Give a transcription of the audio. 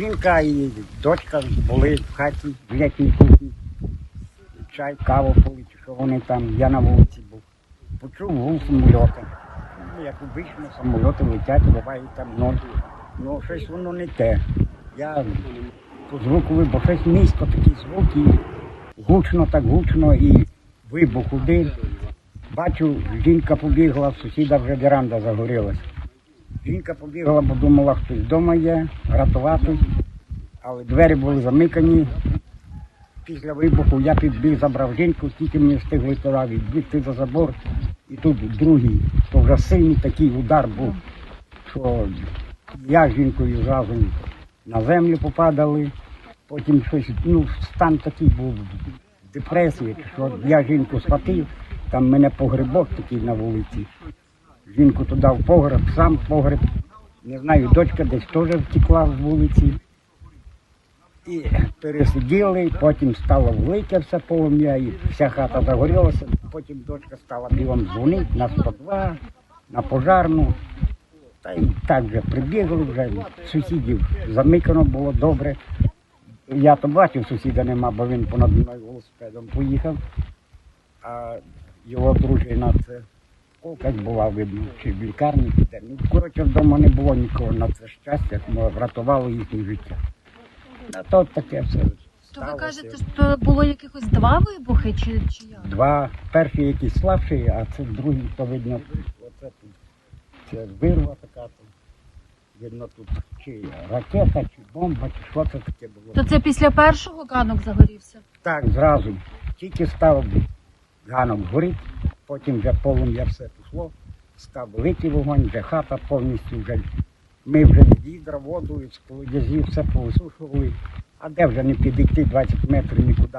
жінка і дочка були в хаті, в літній кухні. Чай, каву пили, що вони там, я на вулиці був. Почув гул самольота. Ну, як обично, самольоти летять, бувають там ноль. Ну, щось воно не те. Я по звуку вибух, щось низько такий звук, і гучно, так гучно, і вибух один. Бачу, жінка побігла, сусіда вже веранда загорілась. Жінка побігла, бо думала, хтось вдома є, рятувати, але двері були замикані. Після вибуху я підбіг, забрав жінку, тільки мені встигли туди відбігти за забор. І тут другий, то вже сильний такий удар був, що я з жінкою зразу на землю попадали. Потім щось, ну, стан такий був депресії, що я жінку схватив, там мене погребок такий на вулиці. Жінку туди в погреб, сам в погреб. Не знаю, дочка десь теж втекла з вулиці. І пересиділи, потім стало велике все полум'я, і вся хата загорілася. Потім дочка стала бігом дзвонити на 102, на пожарну. Та й так вже прибігли, вже сусідів замикано було добре. Я то бачив, сусіда нема, бо він понад мною велосипедом поїхав. А його дружина це колкась була видно, чи в лікарні піде. Ну, коротше, вдома не було нікого на це щастя, ну, врятувало їхнє життя. А то таке все. То ви кажете, що було якихось два вибухи, чи, чи як? Два. Перший якийсь слабший, а це другий, то видно, оце тут. Це вирва така. То. Видно тут чи ракета, чи бомба, чи що це таке було. То це після першого ганок загорівся? Так, зразу. Тільки став ганок горить, потім вже полум'я все пішло, став великий вогонь, вже хата повністю вже. Ми вже від відра, воду, з колодязів все повисушували. А де вже не підійти 20 метрів нікуди,